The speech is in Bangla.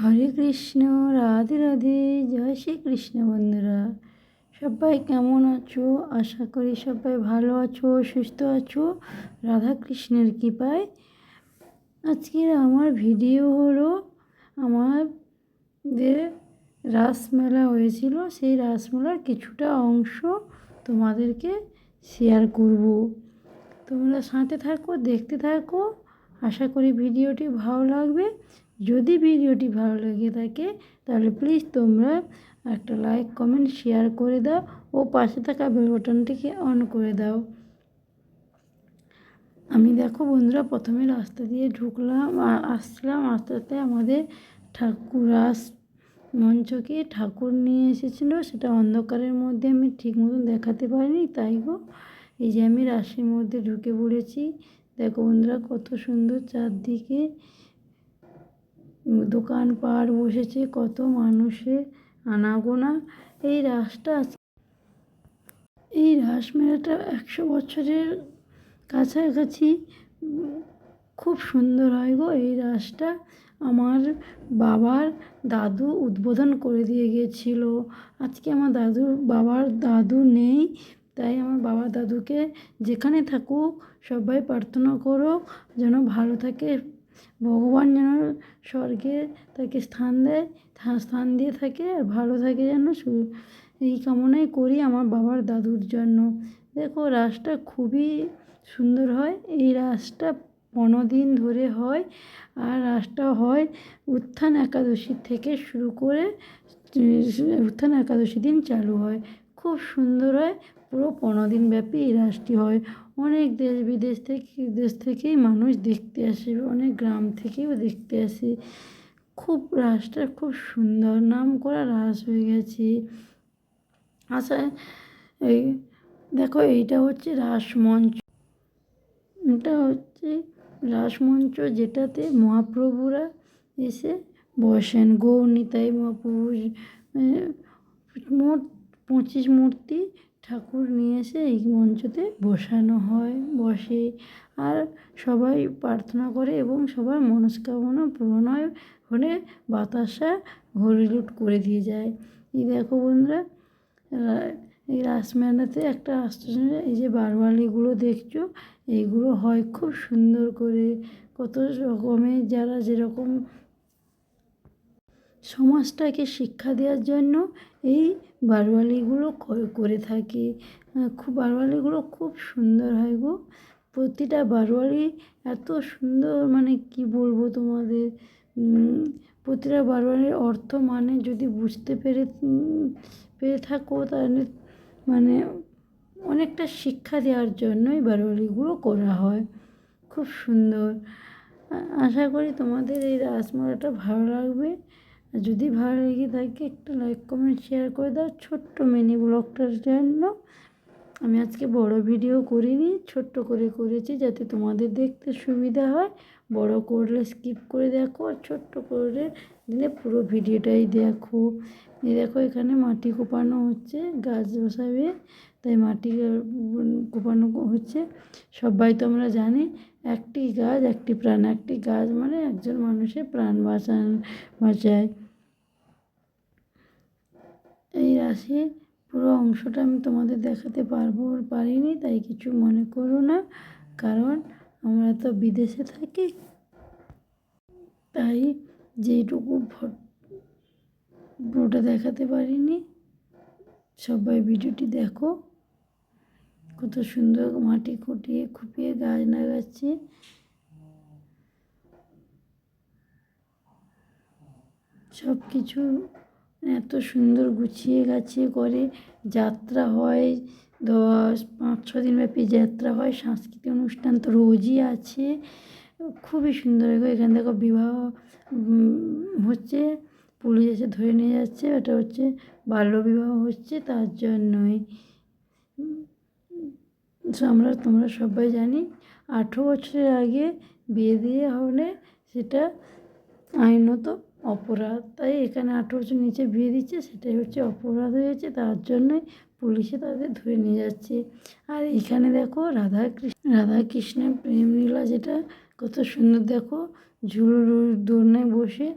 হরে কৃষ্ণ, রাধে রাধে, জয় শ্রীকৃষ্ণ বন্ধুরা। সবাই কেমন আছো? আশা করি সবাই ভালো আছো, সুস্থ আছো। রাধা কৃষ্ণের কৃপায়। আজকের আমার ভিডিও হলো আমাদের রাসমেলা হয়েছিল। সেই রাসমেলার কিছুটা অংশ তোমাদেরকে শেয়ার করব। তোমরা সাথে থাকো, দেখতে থাকো। আশা করি ভিডিওটি ভালো লাগবে। যদি ভিডিওটি ভালো লেগে থাকে, তাহলে প্লিজ তোমরা একটা লাইক কমেন্ট শেয়ার করে দাও ও পাশে থাকা বেল বাটনটিকে অন করে দাও। আমি দেখো বন্ধুরা, প্রথমে রাস্তা দিয়ে ঢুকলাম আসলাম। আস্তে আস্তে আমাদের ঠাকুর রাস মঞ্চকে ঠাকুর নিয়ে এসেছিল। সেটা অন্ধকারের মধ্যে আমি ঠিক মতন দেখাতে পারিনি, তাই গো। এই যে আমি রাশির মধ্যে ঢুকে পড়েছি। দেখো বন্ধুরা, কত সুন্দর চারদিকে দোকান পাড় বসেছে, কত মানুষের আনাগোনা। এই রাসটা এই রাস মেলাটা একশো বছরের কাছাকাছি, খুব সুন্দর হয় গো। এই রাসটা আমার বাবার দাদু উদ্বোধন করে দিয়ে গিয়েছিল। আজকে আমার দাদুর বাবার দাদু নেই, তাই আমার বাবা দাদুকে যেখানে থাকুক সবাই প্রার্থনা করো যেন ভালো থাকে। ভগবান যেন স্বর্গে তাকে স্থান দেয় স্থান দিয়ে থাকে আর ভালো থাকে যেন এই কামনাই করি আমার বাবার দাদুর জন্য। দেখো রাসটা খুবই সুন্দর হয়, এই রাসটা পনেরো দিন ধরে হয় আর রাসটা হয় উত্থান একাদশী থেকে শুরু করে উত্থান একাদশী দিন চালু হয়। খুব সুন্দর হয় পুরো পনেরো দিন ব্যাপী এই রাসটি হয়। অনেক দেশ বিদেশ থেকে, দেশ থেকেই মানুষ দেখতে আসে, অনেক গ্রাম থেকেও দেখতে আসে। খুব রাসটা খুব সুন্দর নাম করা রাস হয়ে গেছে। আচ্ছা এই দেখো, এইটা হচ্ছে রাসমঞ্চ এটা হচ্ছে রাসমঞ্চ যেটাতে মহাপ্রভুরা এসে বসেন গৌরনিতাই মহাপ্রভু মোট পঁচিশ মূর্তি ঠাকুর নিয়ে এসে এই মঞ্চতে বসানো হয়, বসে আর সবাই প্রার্থনা করে এবং সবার মনস্কামনা পূরণ হয় হলে বাতাসা হরিলুট করে দিয়ে যায়। এই দেখো বন্ধুরা এই রাসমেলাতে একটা আশ্চর্য এই যে বারবালিগুলো দেখছ, এইগুলো হয় খুব সুন্দর করে। কত রকমের যারা যেরকম সমাজটাকে শিক্ষা দেওয়ার জন্য এই বারোয়ালিগুলো করে থাকে। খুব বারোয়ালিগুলো খুব সুন্দর হয় গো। প্রতিটা বারোয়ারি এত সুন্দর মানে কি বলব তোমাদের? প্রতিটা বারোয়ারির অর্থ মানে যদি বুঝতে পেরে পেরে থাকো তাহলে মানে অনেকটা শিক্ষা দেওয়ার জন্যই বারোয়ারিগুলো করা হয়। খুব সুন্দর। আশা করি তোমাদের এই রাসমালাটা ভালো লাগবে। আর যদি ভালো লেগে থাকে একটা লাইক, কমেন্ট শেয়ার করে দাও ছোট্ট মিনি ব্লগটার জন্য। আমি আজকে বড় ভিডিও করিনি, ছোট্ট করে করেছি যাতে তোমাদের দেখতে সুবিধা হয়। বড় করলে স্কিপ করে দেখো আর ছোট্ট করে দিলে পুরো ভিডিওটাই দেখো। এই দেখো এখানে মাটি কোপানো হচ্ছে, গাছ বসাবে, তাই মাটি কোপানো হচ্ছে। সবাই তো আমরা জানি একটি গাছ, একটি প্রাণ। একটি গাছ মানে একজন মানুষের প্রাণ বাঁচান, বাঁচায়। এই রাশি পুরো অংশটা আমি তোমাদের দেখাতে পারব পারিনি, তাই কিছু মনে করো না, কারণ আমরা তো বিদেশে থাকি। তাই যেইটুকু পুরোটা দেখাতে পারিনি। সবাই ভিডিওটি দেখো। কত সুন্দর মাটি খুঁটিয়ে খুপিয়ে গাছ লাগাচ্ছে। সব কিছু এত সুন্দর গুছিয়ে গাছিয়ে করে যাত্রা হয়। দশ, পাঁচ, ছ দিন ব্যাপী যাত্রা হয়। সাংস্কৃতিক অনুষ্ঠান তো রোজই আছে। খুবই সুন্দর এখানে দেখো বিবাহ হচ্ছে। পুলিশ এসে ধরে নিয়ে যাচ্ছে। এটা হচ্ছে বাল্যবিবাহ হচ্ছে, তার জন্যই। আমরা, তোমরা সবাই জানি আঠেরো বছরের আগে বিয়ে দিয়ে হলে সেটা আইনত অপরাধ। তাই এখানে আঠেরো বছর নিচে বিয়ে দিচ্ছে, সেটাই হচ্ছে অপরাধ হয়েছে। তার জন্যই পুলিশে তাদের ধরে নিয়ে যাচ্ছে। আর এখানে দেখো রাধা কৃষ্ণ রাধা কৃষ্ণের প্রেম লীলা যেটা, কত সুন্দর। দেখো ঝুলুর দোলনায় বসে